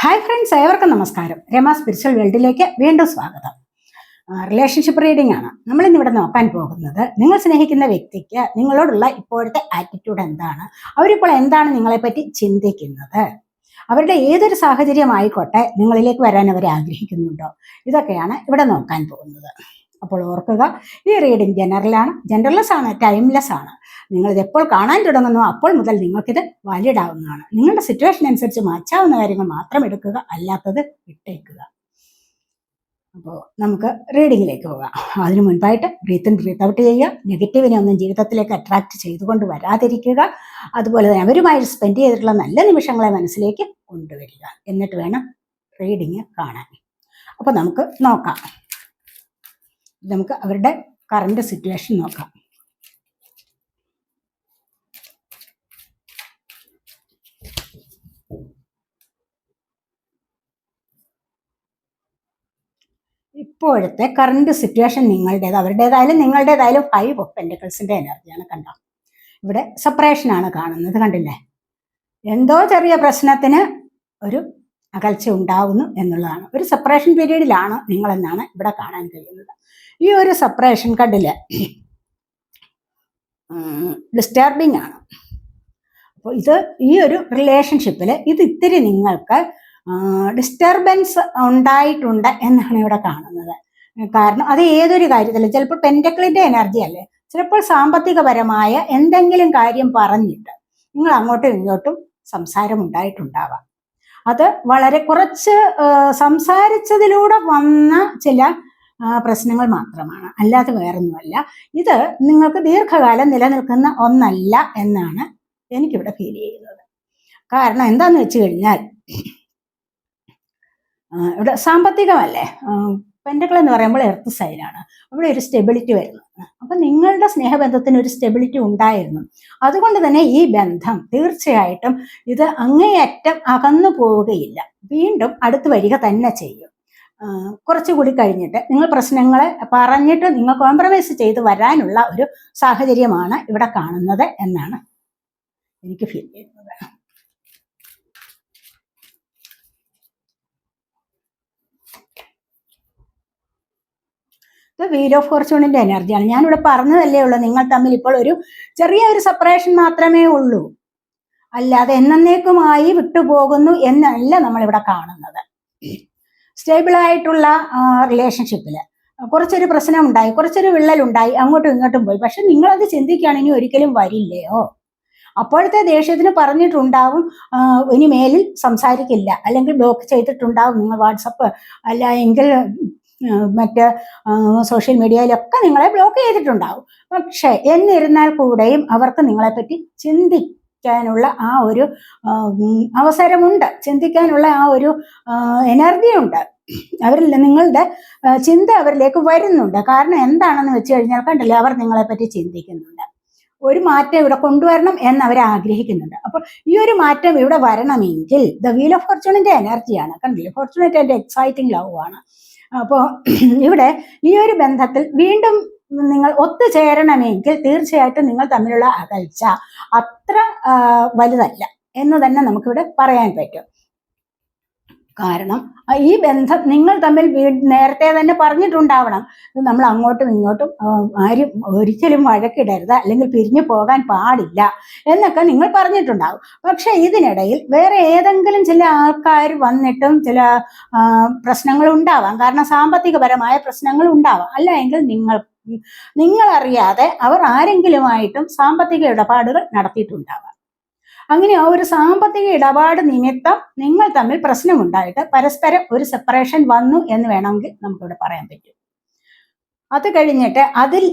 Hi friends ഏവർക്കും നമസ്കാരം. Rama spiritual വേൾഡിലേക്ക് വീണ്ടും സ്വാഗതം. റിലേഷൻഷിപ്പ് റീഡിംഗ് ആണ്. നമ്മൾ ഇന്ന് ഇവിടെ നോക്കാൻ പോകുന്നത് നിങ്ങൾ സ്നേഹിക്കുന്ന വ്യക്തിക്ക് നിങ്ങളോടുള്ള ഇപ്പോഴത്തെ ആറ്റിറ്റ്യൂഡ് എന്താണ്? അവരിപ്പോൾ എന്താണ് നിങ്ങളെപ്പറ്റി ചിന്തിക്കുന്നത്? അവരുടെ ഏതൊരു സാഹചര്യമായിക്കോട്ടെ നിങ്ങളിലേക്ക് വരാൻ അവർ ആഗ്രഹിക്കുന്നുണ്ടോ? ഇതൊക്കെയാണ് ഇവിടെ നോക്കാൻ പോകുന്നത്. അപ്പോൾ ഓർക്കുക ഈ റീഡിംഗ് ജനറലാണ് ജനറൽലെസ് ആണ് ടൈംലെസ് ആണ്. നിങ്ങളിത് എപ്പോൾ കാണാൻ തുടങ്ങുന്നു അപ്പോൾ മുതൽ നിങ്ങൾക്കിത് വാലിഡ് ആവുന്നതാണ് നിങ്ങളുടെ സിറ്റുവേഷൻ അനുസരിച്ച് മാറ്റാവുന്ന കാര്യങ്ങൾ മാത്രം എടുക്കുക അല്ലാത്തത് വിട്ടേക്കുക. അപ്പോൾ നമുക്ക് റീഡിങ്ങിലേക്ക് പോകാം. അതിനു മുൻപായിട്ട് ബ്രീത്ത് ഇൻ ബ്രീത്ത് ഔട്ട് ചെയ്യുക. നെഗറ്റീവിനെ ഒന്നും ജീവിതത്തിലേക്ക് അട്രാക്ട് ചെയ്തുകൊണ്ട് വരാതിരിക്കുക. അതുപോലെ തന്നെ അവരുമായി സ്പെൻഡ് ചെയ്തിട്ടുള്ള നല്ല നിമിഷങ്ങളെ മനസ്സിലേക്ക് കൊണ്ടുവരിക. എന്നിട്ട് വേണം റീഡിങ് കാണാൻ. അപ്പോൾ നമുക്ക് നോക്കാം. നമുക്ക് അവരുടെ കറണ്ട് സിറ്റുവേഷൻ നോക്കാം. ഇപ്പോഴത്തെ കറണ്ട് സിറ്റുവേഷൻ നിങ്ങളുടേത് അവരുടേതായാലും നിങ്ങളുടേതായാലും ഫൈവ് ഓഫ് പെൻഡിക്കൽസിന്റെ എനർജിയാണ് കണ്ടോ? ഇവിടെ സെപ്പറേഷൻ ആണ് കാണുന്നത് കണ്ടില്ലേ? എന്തോ ചെറിയ പ്രശ്നത്തിന് ഒരു അകൽച്ച ഉണ്ടാവുന്നു എന്നുള്ളതാണ്. ഒരു സെപ്പറേഷൻ പീരീഡിലാണ് നിങ്ങളെന്നാണ് ഇവിടെ കാണാൻ കഴിയുന്നത്. ഈ ഒരു സെപ്പറേഷൻ കണ്ടിൽ ഡിസ്റ്റർബിങ് ആണ്. അപ്പോൾ ഇത് ഈ ഒരു റിലേഷൻഷിപ്പിൽ ഇത് ഇത്തിരി നിങ്ങൾക്ക് ഡിസ്റ്റർബൻസ് ഉണ്ടായിട്ടുണ്ട് എന്നാണ് ഇവിടെ കാണുന്നത്. കാരണം അത് ഏതൊരു കാര്യത്തിലും ചിലപ്പോൾ പെന്റക്ലിന്റെ എനർജി അല്ലേ? ചിലപ്പോൾ സാമ്പത്തികപരമായ എന്തെങ്കിലും കാര്യം പറഞ്ഞിട്ട് നിങ്ങൾ അങ്ങോട്ടും ഇങ്ങോട്ടും സംസാരം ഉണ്ടായിട്ടുണ്ടാവാം. അത് വളരെ കുറച്ച് സംസാരിച്ചതിലൂടെ വന്ന ചില പ്രശ്നങ്ങൾ മാത്രമാണ്. അല്ലാതെ വേറൊന്നുമല്ല. ഇത് നിങ്ങൾക്ക് ദീർഘകാലം നിലനിൽക്കുന്ന ഒന്നല്ല എന്നാണ് എനിക്കിവിടെ ഫീൽ ചെയ്യുന്നത്. കാരണം എന്താന്ന് വെച്ച് കഴിഞ്ഞാൽ ഇവിടെ സാമ്പത്തികമല്ലേ? പെൻഡകൾ എന്ന് പറയുമ്പോൾ എർത്ത് സൈനാണ് അവിടെ ഒരു സ്റ്റെബിലിറ്റി വരുന്നു. അപ്പം നിങ്ങളുടെ സ്നേഹബന്ധത്തിന് ഒരു സ്റ്റെബിലിറ്റി ഉണ്ടായിരുന്നു. അതുകൊണ്ട് തന്നെ ഈ ബന്ധം തീർച്ചയായിട്ടും ഇത് അങ്ങേയറ്റം അകന്നു പോവുകയില്ല. വീണ്ടും അടുത്ത് വരിക തന്നെ ചെയ്യും. കുറച്ചുകൂടി കഴിഞ്ഞിട്ട് നിങ്ങൾ പ്രശ്നങ്ങളെ പറഞ്ഞിട്ട് നിങ്ങൾ കോംപ്രമൈസ് ചെയ്ത് വരാനുള്ള ഒരു സാഹചര്യമാണ് ഇവിടെ കാണുന്നത് എന്നാണ് എനിക്ക് ഫീൽ ചെയ്യുന്നത്. ഇത് വീൽ ഓഫ് ഫോർച്യൂണിന്റെ എനർജിയാണ് ഞാനിവിടെ പറഞ്ഞതല്ലേ ഉള്ളൂ നിങ്ങൾ തമ്മിൽ ഇപ്പോൾ ഒരു ചെറിയ ഒരു സെപ്പറേഷൻ മാത്രമേ ഉള്ളൂ. അല്ലാതെ എന്നേക്കുമായി വിട്ടുപോകുന്നു എന്നല്ല നമ്മൾ ഇവിടെ കാണുന്നത്. സ്റ്റേബിൾ ആയിട്ടുള്ള റിലേഷൻഷിപ്പിൽ കുറച്ചൊരു പ്രശ്നം ഉണ്ടായി കുറച്ചൊരു വിള്ളലുണ്ടായി അങ്ങോട്ടും ഇങ്ങോട്ടും പോയി. പക്ഷെ നിങ്ങളത് ചിന്തിക്കുകയാണെങ്കിൽ ഒരിക്കലും വരില്ലയോ? അപ്പോഴത്തെ ദേഷ്യത്തിന് പറഞ്ഞിട്ടുണ്ടാവും ഇനി മേലിൽ സംസാരിക്കില്ല. അല്ലെങ്കിൽ ബ്ലോക്ക് ചെയ്തിട്ടുണ്ടാവും നിങ്ങൾ വാട്സപ്പ് അല്ല എങ്കിൽ മറ്റ് സോഷ്യൽ മീഡിയയിലൊക്കെ നിങ്ങളെ ബ്ലോക്ക് ചെയ്തിട്ടുണ്ടാവും. പക്ഷേ എന്നിരുന്നാൽ കൂടെയും അവർക്ക് നിങ്ങളെപ്പറ്റി ചിന്തിക്കാനുള്ള ആ ഒരു അവസരമുണ്ട്. ചിന്തിക്കാനുള്ള ആ ഒരു എനർജിയുണ്ട് അവരിൽ നിങ്ങളുടെ ചിന്ത അവരിലേക്ക് വരുന്നുണ്ട്. കാരണം എന്താണെന്ന് വെച്ച് കഴിഞ്ഞാൽ കണ്ടില്ലേ അവർ നിങ്ങളെപ്പറ്റി ചിന്തിക്കുന്നുണ്ട്. ഒരു മാറ്റം ഇവിടെ കൊണ്ടുവരണം എന്ന് അവർ ആഗ്രഹിക്കുന്നുണ്ട്. അപ്പോൾ ഈ ഒരു മാറ്റം ഇവിടെ വരണമെങ്കിൽ ദ വീൽ ഓഫ് ഫോർച്യൂണിന്റെ എനർജിയാണ് കണ്ടില്ലേ? ഫോർച്യൂണിറ്റ് ആൻഡ് എക്സൈറ്റിംഗ് ലവ് ആണ്. അപ്പോൾ ഇവിടെ ഈ ഒരു ബന്ധത്തിൽ വീണ്ടും നിങ്ങൾ ഒത്തുചേരണമെങ്കിൽ തീർച്ചയായിട്ടും നിങ്ങൾ തമ്മിലുള്ള അകൽച്ച അത്ര വലുതല്ല എന്ന് തന്നെ നമുക്കിവിടെ പറയാൻ പറ്റും. കാരണം ഈ ബന്ധം നിങ്ങൾ തമ്മിൽ നേരത്തെ തന്നെ പറഞ്ഞിട്ടുണ്ടാവണം. നമ്മൾ അങ്ങോട്ടും ഇങ്ങോട്ടും ആരും ഒരിക്കലും വഴക്കിടരുത് അല്ലെങ്കിൽ പിരിഞ്ഞു പോകാൻ പാടില്ല എന്നൊക്കെ നിങ്ങൾ പറഞ്ഞിട്ടുണ്ടാവും. പക്ഷെ ഇതിനിടയിൽ വേറെ ഏതെങ്കിലും ചില ആൾക്കാർ വന്നിട്ടും ചില പ്രശ്നങ്ങൾ ഉണ്ടാവാം. കാരണം സാമ്പത്തികപരമായ പ്രശ്നങ്ങൾ ഉണ്ടാവാം. അല്ല എങ്കിൽ നിങ്ങൾ നിങ്ങളറിയാതെ അവർ ആരെങ്കിലുമായിട്ടും സാമ്പത്തിക ഇടപാടുകൾ നടത്തിയിട്ടുണ്ടാവാം. അങ്ങനെ ആ ഒരു സാമ്പത്തിക ഇടപാട് നിമിത്തം നിങ്ങൾ തമ്മിൽ പ്രശ്നമുണ്ടായിട്ട് പരസ്പരം ഒരു സെപ്പറേഷൻ വന്നു എന്ന് വേണമെങ്കിൽ നമുക്കിവിടെ പറയാൻ പറ്റും. അത് കഴിഞ്ഞിട്ട് അതിൽ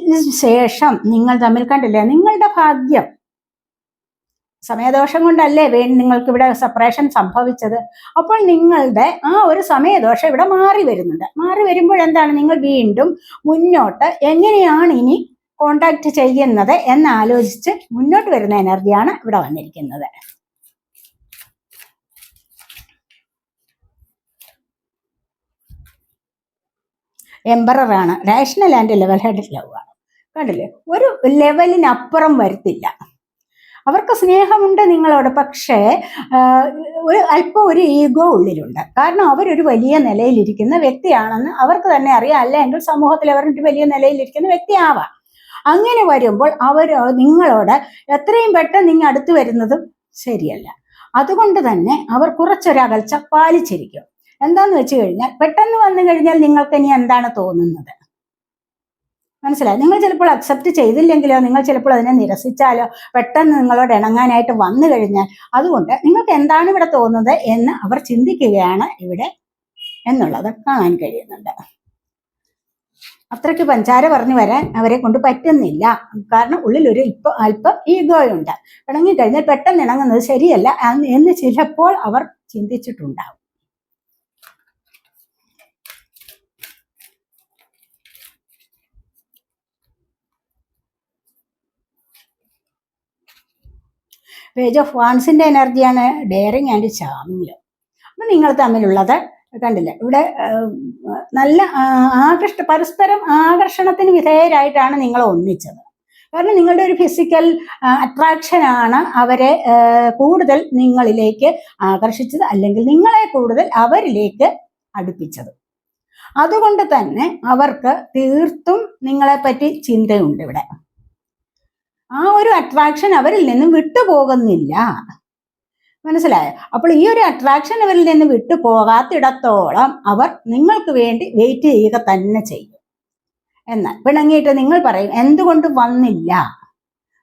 ശേഷം നിങ്ങൾ തമ്മിൽ കണ്ടില്ലേ? നിങ്ങളുടെ ഭാഗ്യം. സമയദോഷം കൊണ്ടല്ലേ വേണ്ടി നിങ്ങൾക്ക് ഇവിടെ സെപ്പറേഷൻ സംഭവിച്ചത്? അപ്പോൾ നിങ്ങളുടെ ആ ഒരു സമയദോഷം ഇവിടെ മാറി വരുന്നുണ്ട്. മാറി വരുമ്പോൾ എന്താണ്? നിങ്ങൾ വീണ്ടും മുന്നോട്ട് എങ്ങനെയാണ് ഇനി കോണ്ടാക്ട് ചെയ്യുന്നത് എന്നാലോചിച്ച് മുന്നോട്ട് വരുന്ന എനർജിയാണ് ഇവിടെ വന്നിരിക്കുന്നത്. എംബറാണ് rational and level head love ആണ്. കണ്ടില്ലേ? ഒരു ലെവലിനപ്പുറം വരുത്തില്ല. അവർക്ക് സ്നേഹമുണ്ട് നിങ്ങളോട്. പക്ഷേ ഒരു അല്പം ഒരു ഈഗോ ഉള്ളിലുണ്ട്. കാരണം അവരൊരു വലിയ നിലയിലിരിക്കുന്ന വ്യക്തിയാണെന്ന് അവർക്ക് തന്നെ അറിയാം. അല്ലെങ്കിൽ സമൂഹത്തിൽ അവരൊരു വലിയ നിലയിലിരിക്കുന്ന വ്യക്തിയാവാം. അങ്ങനെ വരുമ്പോൾ അവർ നിങ്ങളോട് എത്രയും പെട്ടെന്ന് നിങ്ങൾ അടുത്ത് വരുന്നതും ശരിയല്ല. അതുകൊണ്ട് തന്നെ അവർ കുറച്ചൊരകൽച്ച പാലിച്ചിരിക്കും. എന്താന്ന് വെച്ച് കഴിഞ്ഞാൽ പെട്ടെന്ന് വന്നു കഴിഞ്ഞാൽ നിങ്ങൾക്ക് ഇനി എന്താണ് തോന്നുന്നത്? മനസ്സിലായി? നിങ്ങൾ ചിലപ്പോൾ അക്സെപ്റ്റ് ചെയ്തില്ലെങ്കിലോ നിങ്ങൾ ചിലപ്പോൾ അതിനെ നിരസിച്ചാലോ പെട്ടെന്ന് നിങ്ങളോട് ഇണങ്ങാനായിട്ട് വന്നു കഴിഞ്ഞാൽ അതുകൊണ്ട് നിങ്ങൾക്ക് എന്താണ് ഇവിടെ തോന്നുന്നത് എന്ന് അവർ ചിന്തിക്കുകയാണ് ഇവിടെ എന്നുള്ളത് കാണാൻ കഴിയുന്നുണ്ട്. അത്രയ്ക്ക് പഞ്ചാര പറഞ്ഞു വരാൻ അവരെ കൊണ്ട് പറ്റുന്നില്ല. കാരണം ഉള്ളിൽ ഒരു ഇപ്പൊ അല്പം ഈഗോയുണ്ട്. ഇണങ്ങി കഴിഞ്ഞാൽ പെട്ടെന്ന് ഇണങ്ങുന്നത് ശരിയല്ല. എന്ന് ചിലപ്പോൾ അവർ ചിന്തിച്ചിട്ടുണ്ടാവും. പേജ് ഓഫ് വാൺസിന്റെ എനർജിയാണ് ഡെയറിങ് ആൻഡ് ചാമിങ് അപ്പൊ നിങ്ങൾ തമ്മിലുള്ളത് കണ്ടില്ല. ഇവിടെ നല്ല ആകർഷ പരസ്പരം ആകർഷണത്തിന് വിധേയരായിട്ടാണ് നിങ്ങൾ ഒന്നിച്ചത്. കാരണം നിങ്ങളുടെ ഒരു ഫിസിക്കൽ അട്രാക്ഷൻ ആണ് അവരെ കൂടുതൽ നിങ്ങളിലേക്ക് ആകർഷിച്ചത് അല്ലെങ്കിൽ നിങ്ങളെ കൂടുതൽ അവരിലേക്ക് അടുപ്പിച്ചത്. അതുകൊണ്ട് തന്നെ അവർക്ക് തീർത്തും നിങ്ങളെപ്പറ്റി ചിന്തയുണ്ട് ഇവിടെ. ആ ഒരു അട്രാക്ഷൻ അവരിൽ നിന്നും വിട്ടുപോകുന്നില്ല. മനസ്സിലായോ? അപ്പോൾ ഈ ഒരു അട്രാക്ഷൻ അവരിൽ നിന്ന് വിട്ടു പോകാത്തിടത്തോളം അവർ നിങ്ങൾക്ക് വേണ്ടി വെയിറ്റ് ചെയ്യുക തന്നെ ചെയ്യും. എന്നാൽ പിണങ്ങിയിട്ട് നിങ്ങൾ പറയും എന്തുകൊണ്ട് വന്നില്ല?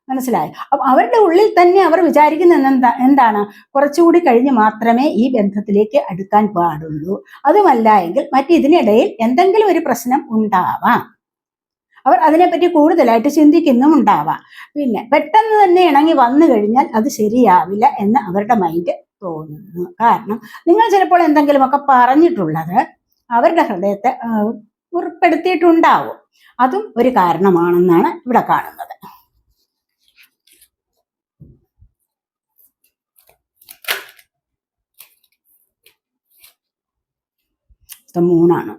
മനസ്സിലായോ? അപ്പൊ അവരുടെ ഉള്ളിൽ തന്നെ അവർ വിചാരിക്കുന്ന എന്താ എന്താണ്? കുറച്ചുകൂടി കഴിഞ്ഞ് മാത്രമേ ഈ ബന്ധത്തിലേക്ക് അടുക്കാൻ പാടുള്ളൂ. അതുമല്ല എങ്കിൽ മറ്റിതിനിടയിൽ എന്തെങ്കിലും ഒരു പ്രശ്നം ഉണ്ടാവാം. അവർ അതിനെപ്പറ്റി കൂടുതലായിട്ട് ചിന്തിക്കുന്നും ഉണ്ടാവാം. പിന്നെ പെട്ടെന്ന് തന്നെ ഇണങ്ങി വന്നു കഴിഞ്ഞാൽ അത് ശരിയാവില്ല എന്ന് അവരുടെ മൈൻഡ് തോന്നുന്നു. കാരണം നിങ്ങൾ ചിലപ്പോൾ എന്തെങ്കിലുമൊക്കെ പറഞ്ഞിട്ടുള്ളത് അവരുടെ ഹൃദയത്തെ ഉറപ്പെടുത്തിയിട്ടുണ്ടാവും. അതും ഒരു കാരണമാണെന്നാണ് ഇവിടെ കാണുന്നത്. മൂന്നാണ്.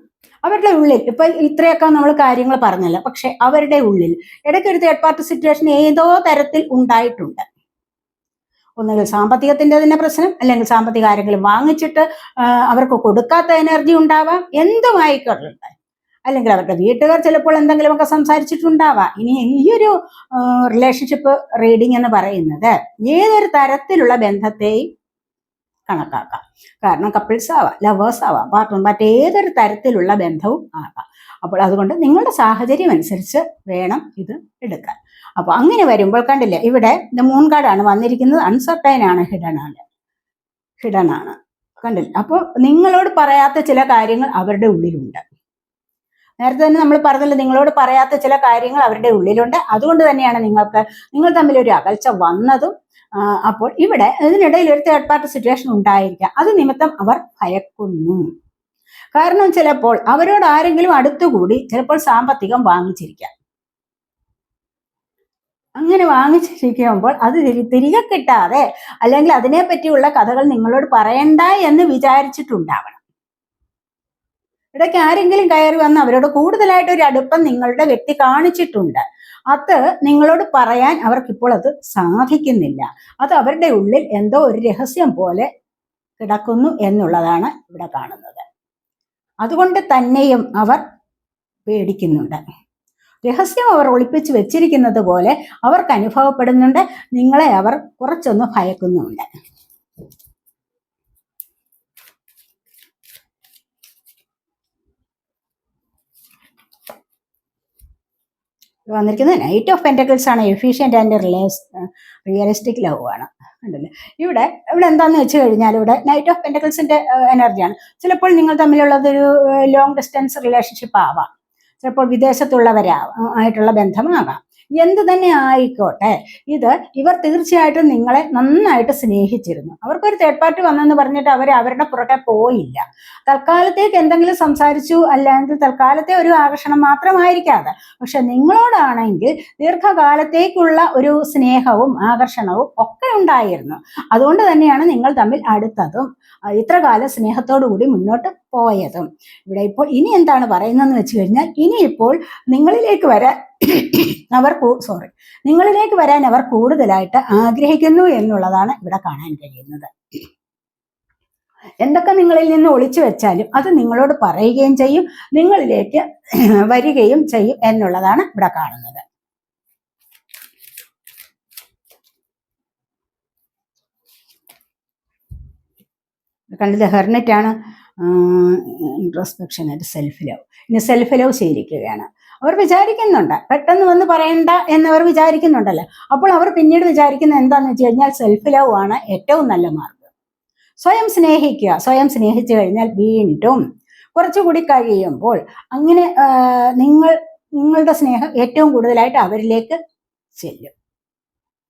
അവരുടെ ഉള്ളിൽ. ഇപ്പൊ ഇത്രയൊക്കെ നമ്മൾ കാര്യങ്ങൾ പറഞ്ഞല്ലോ. പക്ഷെ അവരുടെ ഉള്ളിൽ ഇടയ്ക്ക് ഒരു തേർഡ് പാർട്ടി സിറ്റുവേഷൻ ഏതോ തരത്തിൽ ഉണ്ടായിട്ടുണ്ട്. ഒന്നുകിൽ സാമ്പത്തികത്തിന്റെ തന്നെ പ്രശ്നം അല്ലെങ്കിൽ സാമ്പത്തിക ആരെങ്കിലും വാങ്ങിച്ചിട്ട് അവർക്ക് കൊടുക്കാത്ത എനർജി ഉണ്ടാവാം. എന്തുമായിക്കൊള്ളട്ടെ അല്ലെങ്കിൽ അവരുടെ വീട്ടുകാർ ചിലപ്പോൾ എന്തെങ്കിലുമൊക്കെ സംസാരിച്ചിട്ടുണ്ടാവാം. ഇനി ഈ ഒരു റിലേഷൻഷിപ്പ് റീഡിംഗ് എന്ന് പറയുന്നത് ഏതൊരു തരത്തിലുള്ള ബന്ധത്തെയും കണക്കാക്കാം. കാരണം കപ്പിൾസ് ആവാം ലവേഴ്സ് ആവാം പാർട്ട്ണർ മറ്റേതൊരു തരത്തിലുള്ള ബന്ധവും ആകാം. അപ്പോൾ അതുകൊണ്ട് നിങ്ങളുടെ സാഹചര്യം അനുസരിച്ച് വേണം ഇത് എടുക്കാൻ. അപ്പോൾ അങ്ങനെ വരുമ്പോൾ കണ്ടില്ലേ ഇവിടെ മൂൺ കാർഡാണ് വന്നിരിക്കുന്നത് അൺസർട്ടൈൻ ആണ് ഹിഡൻ ആണ്. ഹിഡൻ ആണ്. കണ്ടില്ല? അപ്പോൾ നിങ്ങളോട് പറയാത്ത ചില കാര്യങ്ങൾ അവരുടെ ഉള്ളിലുണ്ട്. നേരത്തെ തന്നെ നമ്മൾ പറഞ്ഞല്ലോ നിങ്ങളോട് പറയാത്ത ചില കാര്യങ്ങൾ അവരുടെ ഉള്ളിലുണ്ട്. അതുകൊണ്ട് തന്നെയാണ് നിങ്ങൾക്ക് നിങ്ങൾ തമ്മിൽ ഒരു അകൽച്ച വന്നതും അപ്പോൾ ഇവിടെ ഇതിനിടയിൽ ഒരു തേർഡ് പാർട്ടി സിറ്റുവേഷൻ ഉണ്ടായിരിക്കാം. അത് നിമിത്തം അവർ ഭയക്കുന്നു. കാരണം ചിലപ്പോൾ അവരോട് ആരെങ്കിലും അടുത്തുകൂടി ചിലപ്പോൾ സാമ്പത്തികം വാങ്ങിച്ചിരിക്കാം. അങ്ങനെ വാങ്ങിച്ചിരിക്കുമ്പോൾ അത് തിരികെ കിട്ടാതെ അല്ലെങ്കിൽ അതിനെ പറ്റിയുള്ള കഥകൾ നിങ്ങളോട് പറയണ്ട എന്ന് വിചാരിച്ചിട്ടുണ്ടാവണം. ഇടയ്ക്ക് ആരെങ്കിലും കയറി വന്ന് അവരോട് കൂടുതലായിട്ട് ഒരു അടുപ്പം നിങ്ങളുടെ വ്യക്തി കാണിച്ചിട്ടുണ്ട്. അത് നിങ്ങളോട് പറയാൻ അവർക്കിപ്പോൾ അത് സാധിക്കുന്നില്ല. അത് അവരുടെ ഉള്ളിൽ എന്തോ ഒരു രഹസ്യം പോലെ കിടക്കുന്നു എന്നുള്ളതാണ് ഇവിടെ കാണുന്നത്. അതുകൊണ്ട് തന്നെയും അവർ പേടിക്കുന്നുണ്ട്. രഹസ്യം അവർ ഒളിപ്പിച്ച് വെച്ചിരിക്കുന്നത് പോലെ അവർക്ക് അനുഭവപ്പെടുന്നുണ്ട്. നിങ്ങളെ അവർ കുറച്ചൊന്ന് ഭയക്കുന്നുണ്ട്. വന്നിരിക്കുന്നത് നൈറ്റ് ഓഫ് പെന്റക്കിൾസ് ആണ്. Efficient and relays realistic love ആണ്. ഉണ്ടല്ലേ ഇവിടെ ഇവിടെ എന്താണെന്ന് വെച്ച് കഴിഞ്ഞാൽ ഇവിടെ നൈറ്റ് ഓഫ് പെന്റക്കിൾസിന്റെ എനർജിയാണ് ചിലപ്പോൾ നിങ്ങൾ തമ്മിലുള്ളതൊരു ലോങ് ഡിസ്റ്റൻസ് റിലേഷൻഷിപ്പ് ആവാം. ചിലപ്പോൾ വിദേശത്തുള്ളവരാ ആയിട്ടുള്ള ബന്ധമാകാം. എന്ത് തന്നെ ആയിക്കോട്ടെ. ഇത് ഇവർ തീർച്ചയായിട്ടും നിങ്ങളെ നന്നായിട്ട് സ്നേഹിച്ചിരുന്നു. അവർക്കൊരു തേർഡ് പാർട്ടി വന്നെന്ന് പറഞ്ഞിട്ട് അവർ അവരുടെ പുറകെ പോയില്ല. തൽക്കാലത്തേക്ക് എന്തെങ്കിലും സംസാരിച്ചു അല്ലെങ്കിൽ തൽക്കാലത്തെ ഒരു ആകർഷണം മാത്രമായിരിക്കാതെ പക്ഷെ നിങ്ങളോടാണെങ്കിൽ ദീർഘകാലത്തേക്കുള്ള ഒരു സ്നേഹവും ആകർഷണവും ഒക്കെ ഉണ്ടായിരുന്നു. അതുകൊണ്ട് തന്നെയാണ് നിങ്ങൾ തമ്മിൽ അടുത്തതും ഇത്ര കാലം സ്നേഹത്തോടു കൂടി മുന്നോട്ട് പോയതും. ഇവിടെ ഇപ്പോൾ ഇനി എന്താണ് പറയുന്നതെന്ന് വെച്ച് കഴിഞ്ഞാൽ ഇനിയിപ്പോൾ നിങ്ങളിലേക്ക് വരാൻ അവർ സോറി നിങ്ങളിലേക്ക് വരാൻ അവർ കൂടുതലായിട്ട് ആഗ്രഹിക്കുന്നു എന്നുള്ളതാണ് ഇവിടെ കാണാൻ കഴിയുന്നത്. എന്തൊക്കെ നിങ്ങളിൽ നിന്ന് ഒളിച്ചു വെച്ചാലും അത് നിങ്ങളോട് പറയുകയും ചെയ്യും നിങ്ങളിലേക്ക് വരികയും ചെയ്യും എന്നുള്ളതാണ് ഇവിടെ കാണുന്നത്. കണ്ടത് ഹെർണറ്റാണ് ഇൻട്രോസ്പെക്ഷൻ ആയിട്ട് സെൽഫ് ലവ് ഇനി സെൽഫ് ലവ് ശീലിക്കുകയാണ്. അവർ വിചാരിക്കുന്നുണ്ട്. പെട്ടെന്ന് വന്ന് പറയണ്ട എന്ന് അവർ വിചാരിക്കുന്നുണ്ടല്ലോ? അപ്പോൾ അവർ പിന്നീട് വിചാരിക്കുന്നത് എന്താണെന്ന് വെച്ച് കഴിഞ്ഞാൽ സെൽഫ് ലവ് ആണ് ഏറ്റവും നല്ല മാർഗം സ്വയം സ്നേഹിക്കുക സ്വയം സ്നേഹിച്ചു കഴിഞ്ഞാൽ വീണ്ടും കുറച്ചുകൂടി കഴിയുമ്പോൾ അങ്ങനെ നിങ്ങൾ നിങ്ങളുടെ സ്നേഹം ഏറ്റവും കൂടുതലായിട്ട് അവരിലേക്ക് ചെല്ലും.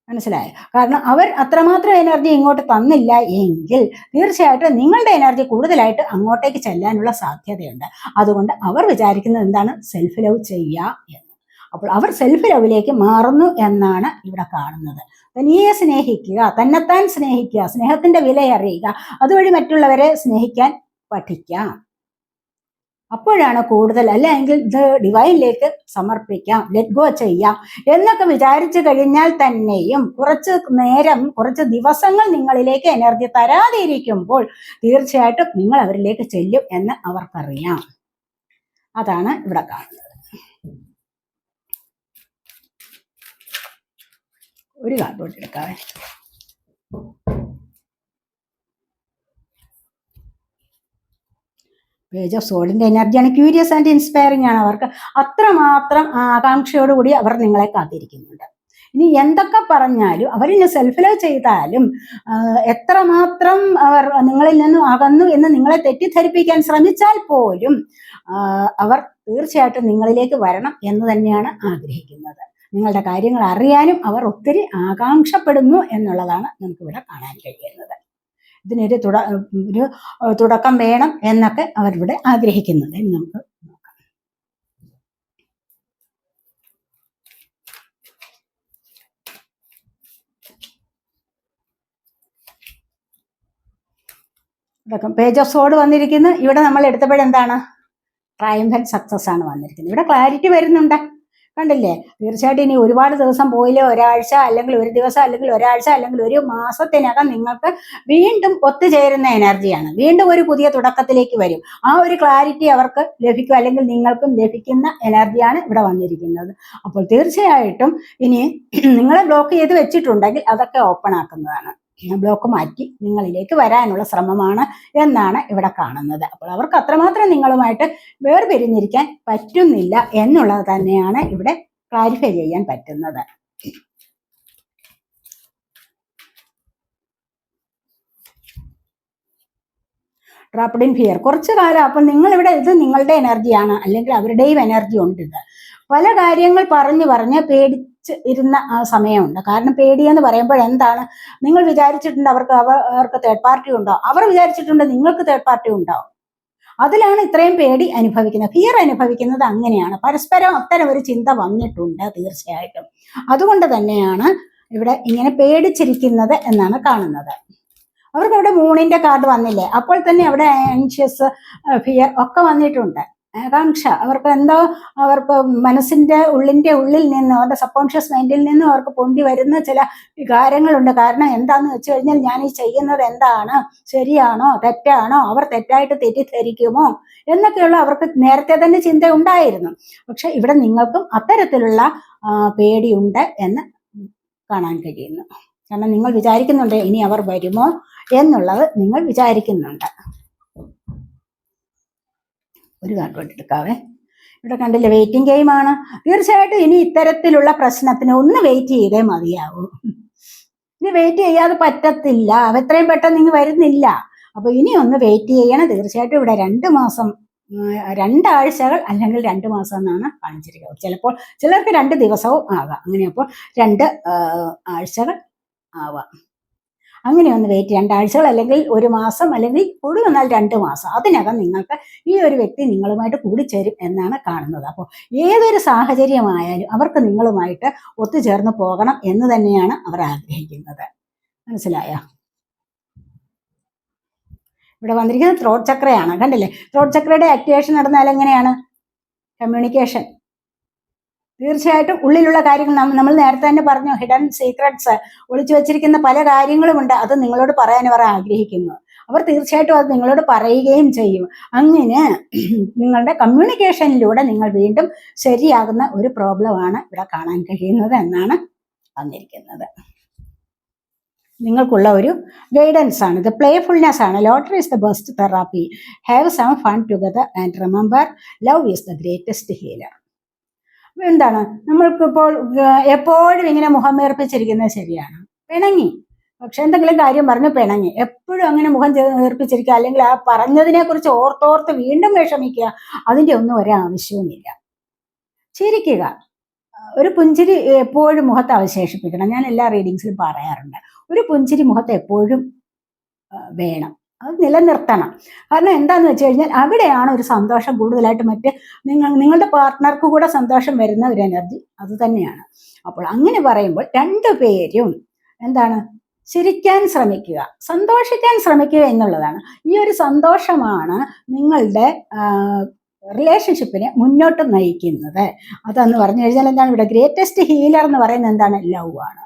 മനസ്സിലായോ? കാരണം അവർ അത്രമാത്രം എനർജി ഇങ്ങോട്ട് തന്നില്ല എങ്കിൽ തീർച്ചയായിട്ടും നിങ്ങളുടെ എനർജി കൂടുതലായിട്ട് അങ്ങോട്ടേക്ക് ചെല്ലാനുള്ള സാധ്യതയുണ്ട്. അതുകൊണ്ട് അവർ വിചാരിക്കുന്നത് എന്താണ്? സെൽഫ് ലവ് ചെയ്യുക എന്ന്. അപ്പോൾ അവർ സെൽഫ് ലവിലേക്ക് മാറുന്നു എന്നാണ് ഇവിടെ കാണുന്നത്. തനിയെ സ്നേഹിക്കുക തന്നെത്താൻ സ്നേഹിക്കുക സ്നേഹത്തിന്റെ വില അറിയുക അതുവഴി മറ്റുള്ളവരെ സ്നേഹിക്കാൻ പഠിക്കാം. അപ്പോഴാണ് കൂടുതൽ അല്ലെങ്കിൽ ഇത് ഡിവൈനിലേക്ക് സമർപ്പിക്കാം ലെറ്റ് ഗോ ചെയ്യാം എന്നൊക്കെ വിചാരിച്ചു കഴിഞ്ഞാൽ തന്നെയും കുറച്ച് നേരം കുറച്ച് ദിവസങ്ങൾ നിങ്ങളിലേക്ക് എനർജി തരാതെ ഇരിക്കുമ്പോൾ തീർച്ചയായിട്ടും നിങ്ങൾ അവരിലേക്ക് ചെല്ലും എന്ന് അവർക്കറിയാം. അതാണ് ഇവിടെ കാണുന്നത്. ഒരു കാർഡ് എടുക്കാവേ പേജ് ഓഫ് സോളിന്റെ എനർജിയാണ് ക്യൂരിയസ് ആൻഡ് ഇൻസ്പയറിംഗ് ആണ് അവർക്ക്. അത്രമാത്രം ആകാംക്ഷയോടുകൂടി അവർ നിങ്ങളെ കാത്തിരിക്കുന്നുണ്ട്. ഇനി എന്തൊക്കെ പറഞ്ഞാലും അവരിന് സെൽഫ് ലവ് ചെയ്താലും എത്രമാത്രം അവർ നിങ്ങളിൽ നിന്നും അകന്നു എന്ന് നിങ്ങളെ തെറ്റിദ്ധരിപ്പിക്കാൻ ശ്രമിച്ചാൽ പോലും അവർ തീർച്ചയായിട്ടും നിങ്ങളിലേക്ക് വരണം എന്ന് തന്നെയാണ് ആഗ്രഹിക്കുന്നത്. നിങ്ങളുടെ കാര്യങ്ങൾ അറിയാനും അവർ ഒത്തിരി ആകാംക്ഷപ്പെടുന്നു എന്നുള്ളതാണ് നമുക്കിവിടെ കാണാൻ കഴിയുന്നത്. ഇതിനൊരു തുട ഒരു തുടക്കം വേണം എന്നൊക്കെ അവരിവിടെ ആഗ്രഹിക്കുന്നുണ്ട്. നമുക്ക് തുടക്കം പേജ് ഓഫ് സോഡ് വന്നിരിക്കുന്നു. ഇവിടെ നമ്മൾ എടുത്തപ്പോഴെന്താണ്? ട്രയംഫൻ സക്സസ് ആണ് വന്നിരിക്കുന്നത്. ഇവിടെ ക്ലാരിറ്റി വരുന്നുണ്ട്. കണ്ടില്ലേ? തീർച്ചയായിട്ടും ഇനി ഒരുപാട് ദിവസം പോയില്ലേ? ഒരാഴ്ച അല്ലെങ്കിൽ ഒരു ദിവസം അല്ലെങ്കിൽ ഒരാഴ്ച അല്ലെങ്കിൽ ഒരു മാസത്തിനകം നിങ്ങൾക്ക് വീണ്ടും ഒത്തുചേരുന്ന എനർജിയാണ് വീണ്ടും ഒരു പുതിയ തുടക്കത്തിലേക്ക് വരും. ആ ഒരു ക്ലാരിറ്റി അവർക്ക് ലഭിക്കും അല്ലെങ്കിൽ നിങ്ങൾക്കും ലഭിക്കുന്ന എനർജിയാണ് ഇവിടെ വന്നിരിക്കുന്നത്. അപ്പോൾ തീർച്ചയായിട്ടും ഇനി നിങ്ങളെ ബ്ലോക്ക് ചെയ്ത് വെച്ചിട്ടുണ്ടെങ്കിൽ അതൊക്കെ ഓപ്പൺ ആക്കുന്നതാണ്. ബ്ലോക്ക് മാറ്റി നിങ്ങളിലേക്ക് വരാനുള്ള ശ്രമമാണ് എന്നാണ് ഇവിടെ കാണുന്നത്. അപ്പോൾ അവർക്ക് അത്രമാത്രം നിങ്ങളുമായിട്ട് വേർപിരിഞ്ഞിരിക്കാൻ പറ്റുന്നില്ല എന്നുള്ളത് തന്നെയാണ് ഇവിടെ ക്ലാരിഫൈ ചെയ്യാൻ പറ്റുന്നത്. ട്രാപ്ഡ് ഫിയർ കുറച്ചു കാലം അപ്പം നിങ്ങളിവിടെ ഇത് നിങ്ങളുടെ എനർജിയാണ് അല്ലെങ്കിൽ അവരുടെയും എനർജി ഉണ്ട് ഇത്. പല കാര്യങ്ങൾ പറഞ്ഞു പറഞ്ഞ് പേടിച്ച് ഇരുന്ന ആ സമയമുണ്ട്. കാരണം പേടിയെന്ന് പറയുമ്പോൾ എന്താണ്? നിങ്ങൾ വിചാരിച്ചിട്ടുണ്ട് അവർക്ക് അവ- അവർക്ക് തേർഡ് പാർട്ടി ഉണ്ടോ? അവർ വിചാരിച്ചിട്ടുണ്ട് നിങ്ങൾക്ക് തേർഡ് പാർട്ടി ഉണ്ടോ? അതിലാണ് ഇത്രയും പേടി അനുഭവിക്കുന്നത്. ഫിയർ അനുഭവിക്കുന്നത് അങ്ങനെയാണ്. പരസ്പരം അത്തരം ഒരു ചിന്ത വന്നിട്ടുണ്ട് തീർച്ചയായിട്ടും. അതുകൊണ്ട് തന്നെയാണ് ഇവിടെ ഇങ്ങനെ പേടിച്ചിരിക്കുന്നത് എന്നാണ് കാണുന്നത്. അവർക്ക് അവിടെ മൂണിന്റെ കാർഡ് വന്നില്ലേ? അപ്പോൾ തന്നെ അവിടെ ആൻഷ്യസ് ഫിയർ ഒക്കെ വന്നിട്ടുണ്ട്. ആകാംക്ഷ. അവർക്ക് എന്തോ അവർക്ക് മനസ്സിന്റെ ഉള്ളിന്റെ ഉള്ളിൽ നിന്ന് അവരുടെ സബ് കോൺഷ്യസ് മൈൻഡിൽ നിന്ന് അവർക്ക് പൊന്തി വരുന്ന ചില വികാരങ്ങളുണ്ട്. കാരണം എന്താന്ന് വെച്ച് കഴിഞ്ഞാൽ ഞാൻ ഈ ചെയ്യുന്നത് എന്താണ്? ശരിയാണോ? തെറ്റാണോ? അവർ തെറ്റായിട്ട് തെറ്റിദ്ധരിക്കുമോ? എന്നൊക്കെയുള്ള അവർക്ക് നേരത്തെ തന്നെ ചിന്ത ഉണ്ടായിരുന്നു. പക്ഷെ ഇവിടെ നിങ്ങൾക്കും അത്തരത്തിലുള്ള പേടിയുണ്ട് എന്ന് കാണാൻ കഴിയുന്നു. കാരണം നിങ്ങൾ വിചാരിക്കുന്നുണ്ട് ഇനി അവർ വരുമോ എന്നുള്ളത് നിങ്ങൾ വിചാരിക്കുന്നുണ്ട്. ഒരു കാർഡ് എടുക്കാവേ. ഇവിടെ കണ്ടില്ല വെയിറ്റിംഗ് ഗെയിം ആണ്. തീർച്ചയായിട്ടും ഇനി ഇത്തരത്തിലുള്ള പ്രശ്നത്തിന് ഒന്ന് വെയിറ്റ് ചെയ്തേ മതിയാവൂ. ഇനി വെയിറ്റ് ചെയ്യാതെ പറ്റത്തില്ല. അവ എത്രയും പെട്ടെന്ന് ഇങ്ങ് വരുന്നില്ല. അപ്പൊ ഇനി ഒന്ന് വെയിറ്റ് ചെയ്യണം. തീർച്ചയായിട്ടും ഇവിടെ രണ്ട് മാസം രണ്ടാഴ്ചകൾ അല്ലെങ്കിൽ രണ്ട് മാസം എന്നാണ് കാണിച്ചിരിക്കുന്നത്. ചിലപ്പോൾ ചിലർക്ക് രണ്ട് ദിവസവും ആകാം. അങ്ങനെയപ്പോൾ രണ്ട് ആഴ്ചകൾ ആവാം. അങ്ങനെ ഒന്ന് വെയിറ്റ് രണ്ടാഴ്ചകൾ അല്ലെങ്കിൽ ഒരു മാസം അല്ലെങ്കിൽ കൂടി വന്നാൽ രണ്ട് മാസം. അതിനകം നിങ്ങൾക്ക് ഈ ഒരു വ്യക്തി നിങ്ങളുമായിട്ട് കൂടിച്ചേരും എന്നാണ് കാണുന്നത്. അപ്പോൾ ഏതൊരു സാഹചര്യമായാലും അവർക്ക് നിങ്ങളുമായിട്ട് ഒത്തുചേർന്ന് പോകണം എന്ന് തന്നെയാണ് അവർ ആഗ്രഹിക്കുന്നത്. മനസ്സിലായോ? ഇവിടെ വന്നിരിക്കുന്നത് ത്രോട്ട് ചക്രയാണ് കണ്ടില്ലേ? ത്രോട്ട് ചക്രയുടെ ആക്ടിവേഷൻ നടന്നാൽ എങ്ങനെയാണ്? കമ്മ്യൂണിക്കേഷൻ തീർച്ചയായിട്ടും ഉള്ളിലുള്ള കാര്യങ്ങൾ നമ്മൾ നേരത്തെ തന്നെ പറഞ്ഞു ഹിഡൻ സീക്രട്സ് ഒളിച്ചു വെച്ചിരിക്കുന്ന പല കാര്യങ്ങളുമുണ്ട്. അത് നിങ്ങളോട് പറയാൻ അവർ ആഗ്രഹിക്കുന്നു. അവർ തീർച്ചയായിട്ടും അത് നിങ്ങളോട് പറയുകയും ചെയ്യും. അങ്ങനെ നിങ്ങളുടെ കമ്മ്യൂണിക്കേഷനിലൂടെ നിങ്ങൾ വീണ്ടും ശരിയാകുന്ന ഒരു പ്രോബ്ലമാണ് ഇവിടെ കാണാൻ കഴിയുന്നത് എന്നാണ് വന്നിരിക്കുന്നത്. നിങ്ങൾക്കുള്ള ഒരു ഗൈഡൻസ് ആണ്. ഇത് പ്ലേഫുൾനെസ് ആണ്. Laughter is the best therapy have some fun together and remember love is the greatest healer എന്താണ്? നമ്മൾക്കിപ്പോൾ എപ്പോഴും ഇങ്ങനെ മുഖം വീർപ്പിച്ചിരിക്കുന്നത് ശരിയാണ്. പിണങ്ങി. പക്ഷെ എന്തെങ്കിലും കാര്യം പറഞ്ഞു പിണങ്ങി. എപ്പോഴും അങ്ങനെ മുഖം വീർപ്പിച്ചിരിക്കുക അല്ലെങ്കിൽ ആ പറഞ്ഞതിനെ കുറിച്ച് ഓർത്തോർത്ത് വീണ്ടും വിഷമിക്കുക അതിന്റെ ഒന്നും ഒരാവശ്യവുമില്ല ചിരിക്കുക. ഒരു പുഞ്ചിരി എപ്പോഴും മുഖത്ത് അവശേഷിപ്പിക്കണം. ഞാൻ എല്ലാ റീഡിങ്സിലും പറയാറുണ്ട്. ഒരു പുഞ്ചിരി മുഖത്ത് എപ്പോഴും വേണം. അത് നിലനിർത്തണം. കാരണം എന്താന്ന് വെച്ച് കഴിഞ്ഞാൽ അവിടെയാണ് ഒരു സന്തോഷം കൂടുതലായിട്ട് മറ്റ് നിങ്ങൾ നിങ്ങളുടെ പാർട്ട്ണർക്ക് കൂടെ സന്തോഷം വരുന്ന ഒരു എനർജി അത് തന്നെയാണ്. അപ്പോൾ അങ്ങനെ പറയുമ്പോൾ രണ്ടു പേരും എന്താണ്? ചിരിക്കാൻ ശ്രമിക്കുക സന്തോഷിക്കാൻ ശ്രമിക്കുക എന്നുള്ളതാണ്. ഈ ഒരു സന്തോഷമാണ് നിങ്ങളുടെ റിലേഷൻഷിപ്പിനെ മുന്നോട്ട് നയിക്കുന്നത്. അതെന്ന് പറഞ്ഞു കഴിഞ്ഞാൽ എന്താണ് ഇവിടെ? ഗ്രേറ്റസ്റ്റ് ഹീലർ എന്ന് പറയുന്നത് എന്താണ്? ലവ് ആണ്.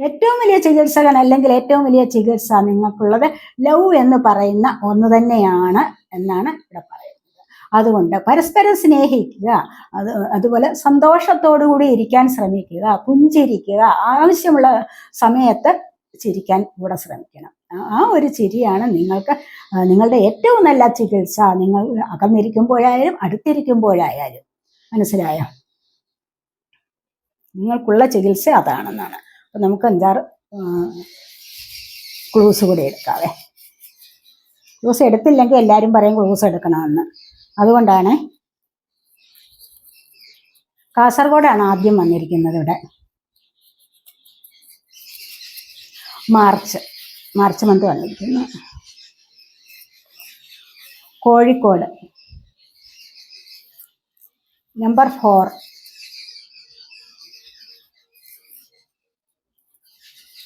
ഏറ്റവും വലിയ ചികിത്സകൻ അല്ലെങ്കിൽ ഏറ്റവും വലിയ ചികിത്സ നിങ്ങൾക്കുള്ളത് ലവ് എന്ന് പറയുന്ന ഒന്ന് തന്നെയാണ് എന്നാണ് ഇവിടെ പറയുന്നത്. അതുകൊണ്ട് പരസ്പരം സ്നേഹിക്കുക അത് അതുപോലെ സന്തോഷത്തോടു കൂടി ഇരിക്കാൻ ശ്രമിക്കുക പുഞ്ചിരിക്കുക ആവശ്യമുള്ള സമയത്ത് ചിരിക്കാൻ കൂടെ ശ്രമിക്കണം. ആ ഒരു ചിരിയാണ് നിങ്ങൾക്ക് നിങ്ങളുടെ ഏറ്റവും നല്ല ചികിത്സ. നിങ്ങൾ അകന്നിരിക്കുമ്പോഴായാലും അടുത്തിരിക്കുമ്പോഴായാലും. മനസ്സിലായോ? നിങ്ങൾക്കുള്ള ചികിത്സ അതാണെന്നാണ്. അപ്പൊ നമുക്ക് അഞ്ചാറ് ക്ലൂസ് കൂടി എടുക്കാവേ. ക്ലൂസ് എടുത്തില്ലെങ്കിൽ എല്ലാവരും പറയും ക്ലൂസ് എടുക്കണമെന്ന്. അതുകൊണ്ടാണ് കാസർഗോഡാണ് ആദ്യം വന്നിരിക്കുന്നത് ഇവിടെ. മാർച്ച് മാർച്ച് മന്ത് വന്നിരിക്കുന്നു. Kozhikode. Number four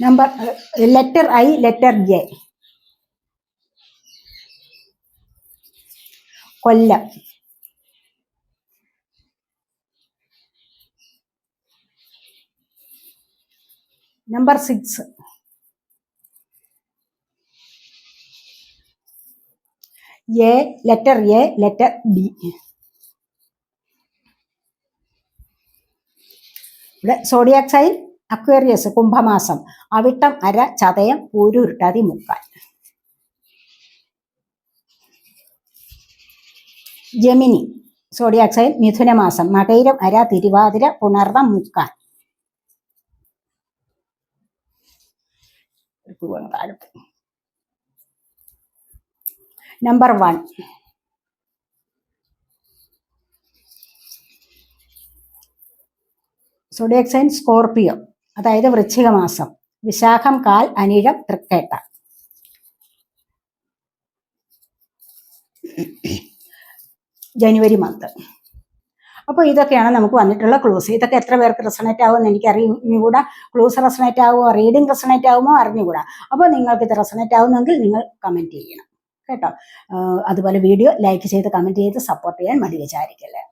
number letter I letter J Kollam. Number six A letter A letter B ഇവിടെ സോഡിയാക് സൈൻ അക്വേറിയസ് കുംഭമാസം. അവിട്ടം അര ചതയം പൂരുരുട്ടാതി മുക്കാൽ. ജമിനി സോഡിയാക് സൈൻ മിഥുനമാസം. മകൈരം അര തിരുവാതിര പുണർന്ന മുക്കാൽ. Number one zodiac sign Scorpio. അതായത് വൃശ്ചിക മാസം വിശാഖം കാൽ അനിഴം തൃക്കേട്ട. ജനുവരി മന്ത് അപ്പോൾ ഇതൊക്കെയാണ് നമുക്ക് വന്നിട്ടുള്ള ക്ലൂസ് ഇതൊക്കെ എത്ര പേർക്ക് റെസണേറ്റ് ആവുമെന്ന് എനിക്ക് അറിഞ്ഞുകൂടാ ക്ലൂസ് റെസണേറ്റ് ആവുമോ? റീഡിങ് റെസണേറ്റ് ആവുമോ? അറിഞ്ഞുകൂടാ. അപ്പോൾ നിങ്ങൾക്ക് ഇത് റെസണേറ്റ് ആവുന്നെങ്കിൽ നിങ്ങൾ കമന്റ് ചെയ്യണം. കേട്ടോ? അതുപോലെ വീഡിയോ ലൈക്ക് ചെയ്ത് കമന്റ് ചെയ്ത് സപ്പോർട്ട് ചെയ്യാൻ മടി വിചാരിക്കല്ലേ.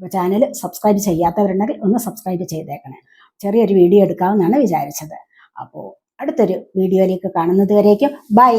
അപ്പോൾ ചാനൽ സബ്സ്ക്രൈബ് ചെയ്യാത്തവരുണ്ടെങ്കിൽ ഒന്ന് സബ്സ്ക്രൈബ് ചെയ്തേക്കണേ. ചെറിയൊരു വീഡിയോ എടുക്കാമെന്നാണ് വിചാരിച്ചത്. അപ്പോൾ അടുത്തൊരു വീഡിയോയിലേക്ക് കാണുന്നത് വരേക്കും. ബൈ.